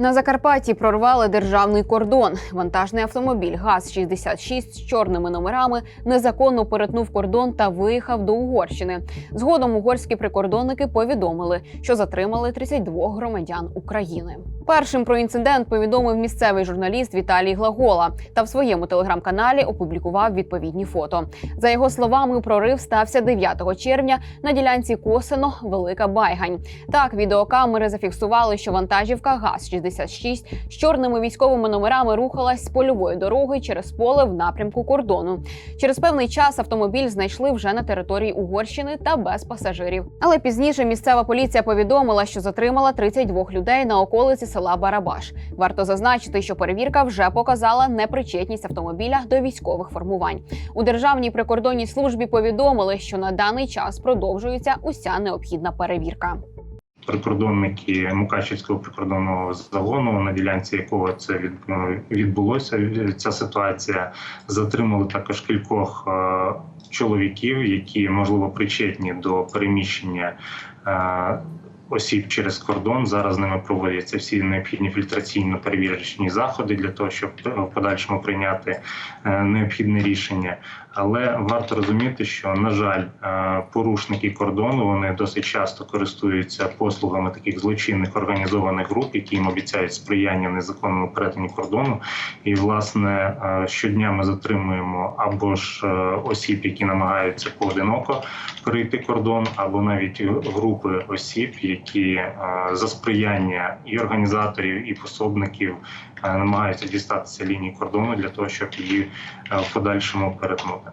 На Закарпатті прорвали державний кордон. Вантажний автомобіль ГАЗ-66 з чорними номерами незаконно перетнув кордон та виїхав до Угорщини. Згодом угорські прикордонники повідомили, що затримали 32 громадян України. Першим про інцидент повідомив місцевий журналіст Віталій Глагола та в своєму телеграм-каналі опублікував відповідні фото. За його словами, прорив стався 9 червня на ділянці Косино Велика Байгань. Так, відеокамери зафіксували, що вантажівка ГАЗ-66 з чорними військовими номерами рухалась з польової дороги через поле в напрямку кордону. Через певний час автомобіль знайшли вже на території Угорщини та без пасажирів. Але пізніше місцева поліція повідомила, що затримала 32 людей на околиці села Барабаш. Варто зазначити, що перевірка вже показала непричетність автомобіля до військових формувань. У державній прикордонній службі повідомили, що на даний час продовжується уся необхідна перевірка. Прикордонники Мукачівського прикордонного загону, на ділянці якого це е, відбулося. Ця ситуація затримали також кількох е, чоловіків, які можливо причетні до переміщення. Е, Осіб через кордон зараз ними проводяться всі необхідні фільтраційно-перевірочні заходи для того, щоб в подальшому прийняти е, необхідне рішення. Але варто розуміти, що на жаль, е, порушники кордону вони досить часто користуються послугами таких злочинних організованих груп, які їм обіцяють сприяння незаконному перетині кордону. І власне е, щодня ми затримуємо або ж е, осіб, які намагаються поодиноко перейти кордон, або навіть групи осіб, які е, за сприяння і організаторів, і пособників е, намагаються дістатися лінії кордону для того, щоб її е, в подальшому перетнути.